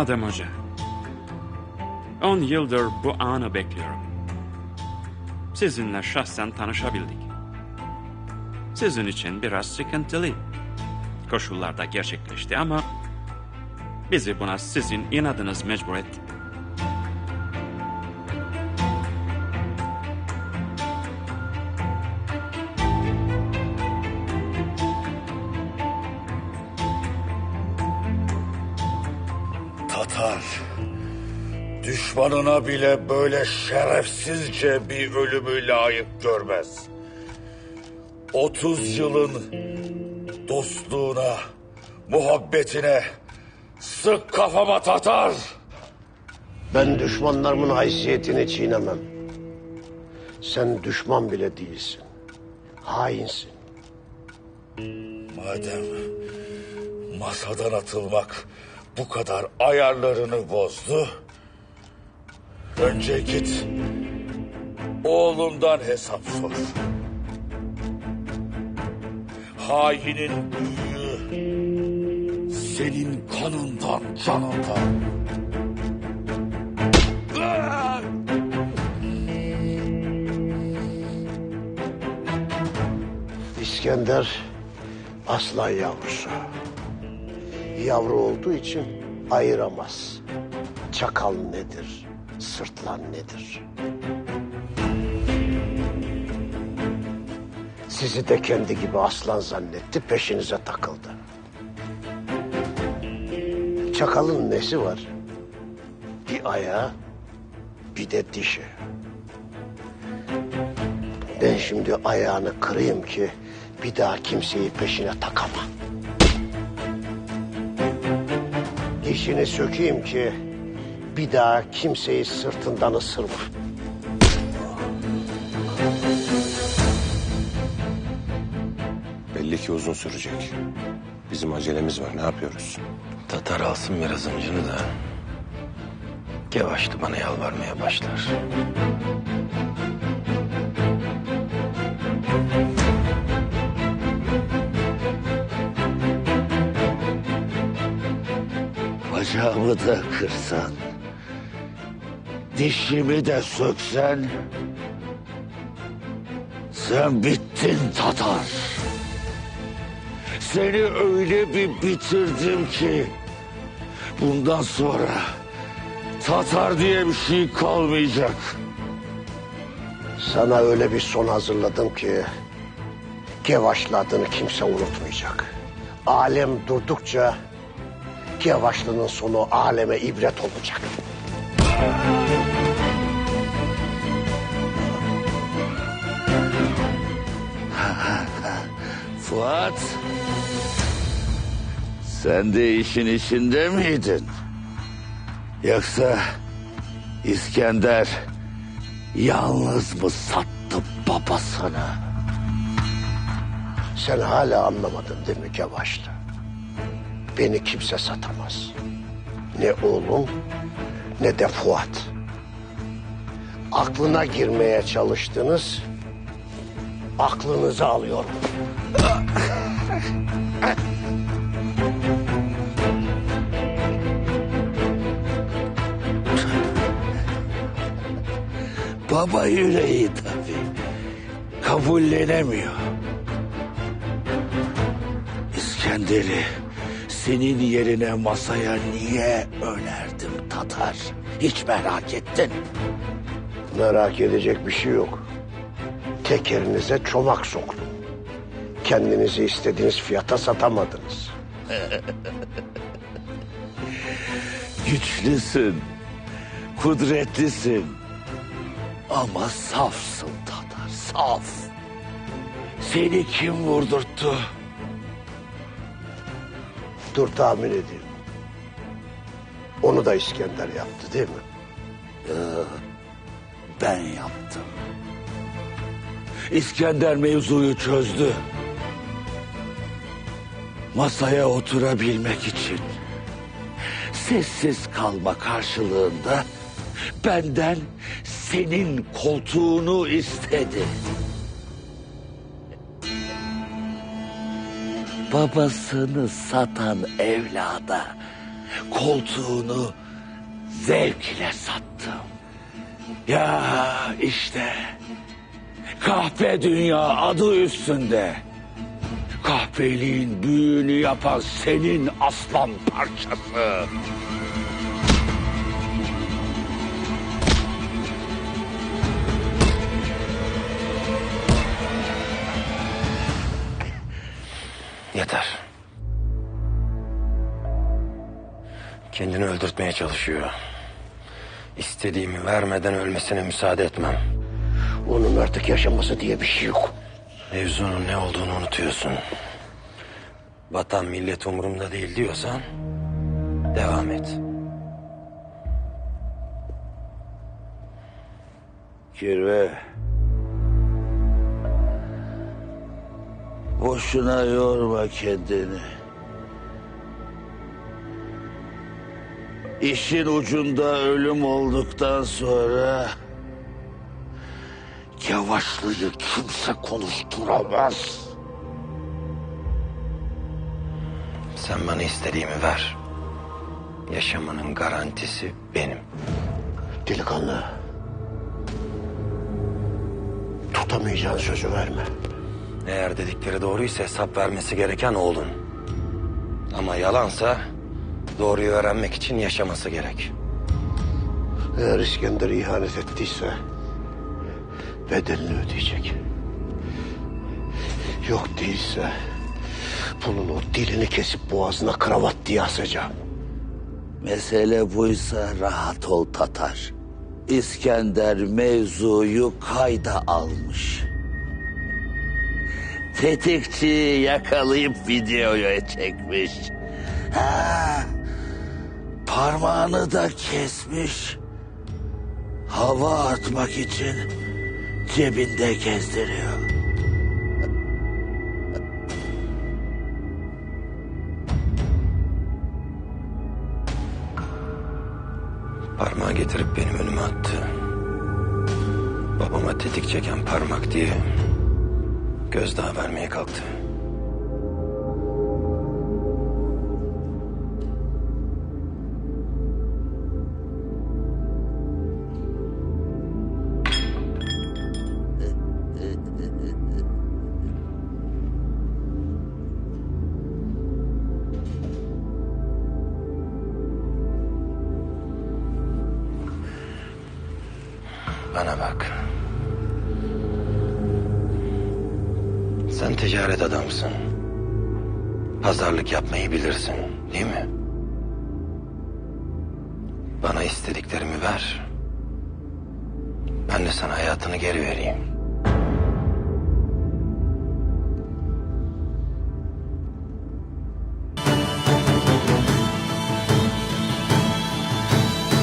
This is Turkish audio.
Adem Hoca. On yıldır bu anı bekliyorum. Sizinle şahsen tanışabildik. Sizin için biraz sıkıntılı. Koşullarda gerçekleşti ama bizi buna sizin inadınız mecbur etti. Tatar, düşmanına bile böyle şerefsizce bir ölümü layık görmez. 30 yılın dostluğuna, muhabbetine sık kafama Tatar. Ben düşmanlarımın haysiyetini çiğnemem. Sen düşman bile değilsin. Hainsin. Madem masadan atılmak bu kadar ayarlarını bozdu. Önce git oğlundan hesap sor. Hainin büyüğü senin kanından canından. İskender aslan yavrusu. Yavru olduğu için ayıramaz. Çakal nedir? Sırtlan nedir? Sizi de kendi gibi aslan zannetti, peşinize takıldı. Çakalın nesi var? Bir ayağı, bir de dişi. Ben şimdi ayağını kırayım ki bir daha kimseyi peşine takama. Dişini sökeyim ki bir daha kimseyi sırtından ısırma. Belli ki uzun sürecek. Bizim acelemiz var. Ne yapıyoruz? Tatar alsın biraz öncünü de. Gevaşlı bana yalvarmaya başlar. Bacağımı da kırsan, dişimi de söksen, sen bittin Tatar. Seni öyle bir bitirdim ki, bundan sonra Tatar diye bir şey kalmayacak. Sana öyle bir son hazırladım ki Gevaşlı adını kimse unutmayacak. Alem durdukça Gevaşlı'nın sonu aleme ibret olacak. Fuat, sen de işin içinde miydin? Yoksa İskender yalnız mı sattı babasını? Sen hala anlamadın değil mi Gevaşlı? Beni kimse satamaz. Ne oğlum ne de Fuat. Aklına girmeye çalıştınız. Aklınızı alıyorum. Baba yüreği tabii. Kabullenemiyor. İskender'i senin yerine masaya niye önerdim Tatar? Hiç merak ettin. Merak edecek bir şey yok. Tekerinize çomak soktum. Kendinizi istediğiniz fiyata satamadınız. Güçlüsün, kudretlisin. Ama safsın Tatar, saf. Seni kim vurdurttu? Dur tahmin edeyim. Onu da İskender yaptı değil mi? Ben yaptım. İskender mevzuyu çözdü. Masaya oturabilmek için sessiz kalma karşılığında benden senin koltuğunu istedi. Babasını satan evlada koltuğunu zevkle sattım. Ya işte kahpe dünya adı üstünde. Kahpeliğin büyüğünü yapan senin aslan parçası. Yeter. Kendini öldürtmeye çalışıyor. İstediğimi vermeden ölmesine müsaade etmem. Onun artık yaşaması diye bir şey yok. Mevzunun ne olduğunu unutuyorsun. Vatan millet umurumda değil diyorsan devam et. Kirve. Boşuna yorma kendini. İşin ucunda ölüm olduktan sonra... Yavaşlığı kimse konuşturamaz. Sen bana istediğimi ver. Yaşamanın garantisi benim. Delikanlı. Tutamayacağın sözü verme. Eğer dedikleri doğruysa hesap vermesi gereken oğlun. Ama yalansa doğruyu öğrenmek için yaşaması gerek. Eğer İskender ihanet ettiyse bedelini ödeyecek. Yok değilse bunun o dilini kesip boğazına kravat diye asacağım. Mesele buysa rahat ol Tatar. İskender mevzuyu kayda almış. Tetikçiyi yakalayıp videoya çekmiş. Ha, parmağını da kesmiş. Hava atmak için cebinde gezdiriyor. Parmağı getirip benim önüme attı. Babama tetik çeken parmak diye gözdağı vermeye kalktı. Bana bak. Sen ticaret adamsın. Pazarlık yapmayı bilirsin, değil mi? Bana istediklerimi ver. Ben de sana hayatını geri vereyim.